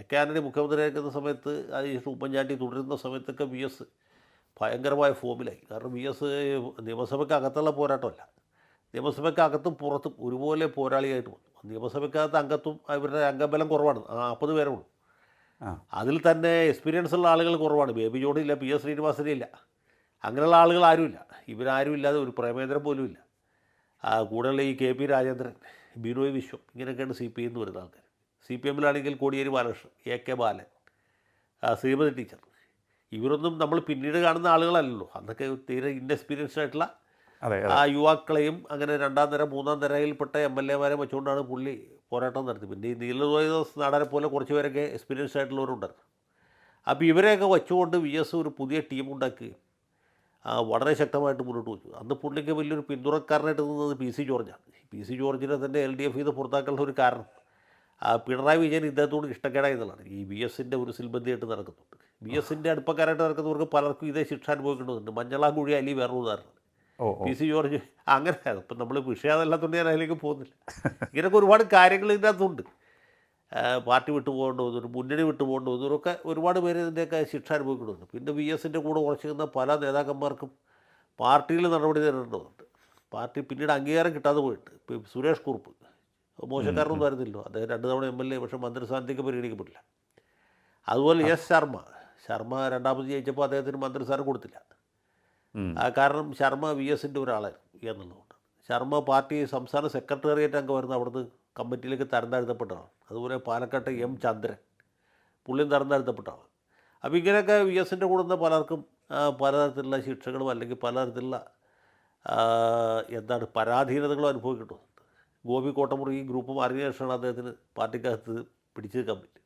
A K Antony മുഖ്യമന്ത്രിയായിരിക്കുന്ന സമയത്ത് അതിനുശേഷം ഉമ്മൻചാണ്ടി തുടരുന്ന സമയത്തൊക്കെ വി എസ് ഭയങ്കരമായ ഫോമിലായി. കാരണം വി എസ് നിയമസഭയ്ക്ക് അകത്തുള്ള പോരാട്ടമല്ല. നിയമസഭയ്ക്കകത്തും പുറത്തും ഒരുപോലെ പോരാളിയായിട്ട് വന്നു. നിയമസഭയ്ക്കകത്ത് അംഗത്വം അവരുടെ അംഗബലം കുറവാണ്. നാൽപ്പത് പേരെ ഉള്ളൂ. അതിൽ തന്നെ എക്സ്പീരിയൻസ് ഉള്ള ആളുകൾ കുറവാണ്. ബേബി ജോണിയില്ല പി എസ് ശ്രീനിവാസനെ ഇല്ല. അങ്ങനെയുള്ള ആളുകൾ ആരുമില്ല ഇവരാരും ഇല്ലാതെ ഒരു പ്രേമേന്ദ്രൻ പോലും ഇല്ല. കൂടെയുള്ള ഈ കെ പി രാജേന്ദ്രൻ ബിനോയ് വിശ്വം ഇങ്ങനെയൊക്കെയാണ് സി പി എന്ന് വരുന്ന ആൾക്കാർ C P എമ്മിലാണെങ്കിൽ Kodiyeri Balakrishnan A K Balan Sreemathi teacher. ഇവരൊന്നും നമ്മൾ പിന്നീട് കാണുന്ന ആളുകളല്ലല്ലോ. അന്നൊക്കെ തീരെ ഇൻഎക്സ്പീരിയൻസ്ഡ് ആയിട്ടുള്ള ആ യുവാക്കളെയും അങ്ങനെ രണ്ടാം തരം മൂന്നാം തരയിൽപ്പെട്ട എം എൽ എമാരെ വെച്ചുകൊണ്ടാണ് പുള്ളി പോരാട്ടം നടത്തി പിന്നെ ഈ നീലദോസ് നാടനെ പോലെ കുറച്ച് പേരൊക്കെ എക്സ്പീരിയൻസ്ഡ് ആയിട്ടുള്ളവരുണ്ടായിരുന്നു. അപ്പോൾ ഇവരെയൊക്കെ വെച്ചുകൊണ്ട് വി എസ് ഒരു പുതിയ ടീം ഉണ്ടാക്കി വളരെ ശക്തമായിട്ട് മുന്നോട്ട് വെച്ചു. അന്ന് പുള്ളിക്ക് വലിയൊരു പിന്തുണക്കാരനായിട്ട് നിന്നത് പി സി ജോർജാണ്. പി സി ജോർജിനെ തന്നെ എൽ ഡി എഫ് ചെയ്ത് പുറത്താക്കാനുള്ള ഒരു കാരണം. പിണറായി വിജയൻ ഇദ്ദേഹത്തോട് ഇഷ്ടക്കേടായി എന്നുള്ളതാണ് ഈ ബി എസിന്റെ ഒരു സിൽബന്ധിയായിട്ട് നടക്കുന്നുണ്ട്. ബി എസിന്റെ അടുപ്പക്കാരായിട്ട് നടക്കുന്നവർക്ക് പലർക്കും ഇതേ ശിക്ഷ അനുഭവിക്കേണ്ടതുണ്ട്. മഞ്ഞളാങ്കുഴി അലി വേറൊരു ഉദാഹരണം. പി സി ജോർജ് അങ്ങനെ ഇപ്പം നമ്മൾ വിഷയം അതല്ലാത്തതുകൊണ്ട് ഞാൻ അതിലേക്ക് പോകുന്നില്ല. ഇങ്ങനെയൊക്കെ ഒരുപാട് കാര്യങ്ങൾ ഇതിന്റെ അകത്തുണ്ട് പാർട്ടി വിട്ടു പോകേണ്ടി വന്നു മുന്നണി വിട്ടു പോകേണ്ടി വന്നവരൊക്കെ ഒരുപാട് പേര് ഇതിന്റെയൊക്കെ ശിക്ഷ അനുഭവിക്കേണ്ടതുണ്ട് പിന്നെ വി എസിന്റെ കൂടെ ഉറച്ചിരുന്ന പല നേതാക്കന്മാർക്കും പാർട്ടിയിൽ നടപടി നേരിടേണ്ടതുണ്ട് പാർട്ടി പിന്നീട് അംഗീകാരം കിട്ടാതെ പോയിട്ട്. സുരേഷ് കുറുപ്പ് മോശക്കാരനൊന്നും ആയിരുന്നില്ലോ അദ്ദേഹം രണ്ട് തവണ എം എൽ എ പക്ഷേ മന്ത്രിസ്ഥാനത്തേക്ക് പരിഗണിക്കപ്പെട്ടില്ല. അതുപോലെ എസ് ശർമ്മ. ശർമ്മ രണ്ടാമത് ജയിച്ചപ്പോൾ അദ്ദേഹത്തിന് മന്ത്രിസ്ഥാനം കൊടുത്തില്ല. ആ കാരണം ശർമ്മ വി എസിന്റെ ഒരാളായിരുന്നു എന്നുള്ളതുകൊണ്ട്. ശർമ്മ പാർട്ടി സംസ്ഥാന സെക്രട്ടേറിയറ്റ് അംഗമായിരുന്നു അവിടുന്ന് കമ്മിറ്റിയിലേക്ക് തരംതാഴ്ത്തപ്പെട്ടതാണ്. അതുപോലെ പാലക്കാട്ടെ എം ചന്ദ്രൻ പുള്ളിയും തരംതാഴ്ത്തപ്പെട്ട ആൾ അപ്പോൾ ഇങ്ങനെയൊക്കെ വി എസിന്റെ കൂടെ നിന്ന് പലർക്കും പലതരത്തിലുള്ള ശിക്ഷകളും അല്ലെങ്കിൽ പലതരത്തിലുള്ള എന്താണ് പരാധീനതകളും അനുഭവിക്കേണ്ടതുണ്ട് ഗോപി കോട്ടമുറി ഗ്രൂപ്പ് മാറിയ ശേഷമാണ് അദ്ദേഹത്തിന് പാർട്ടിക്കകത്ത് പിടിച്ചു നിൽക്കാൻ പറ്റും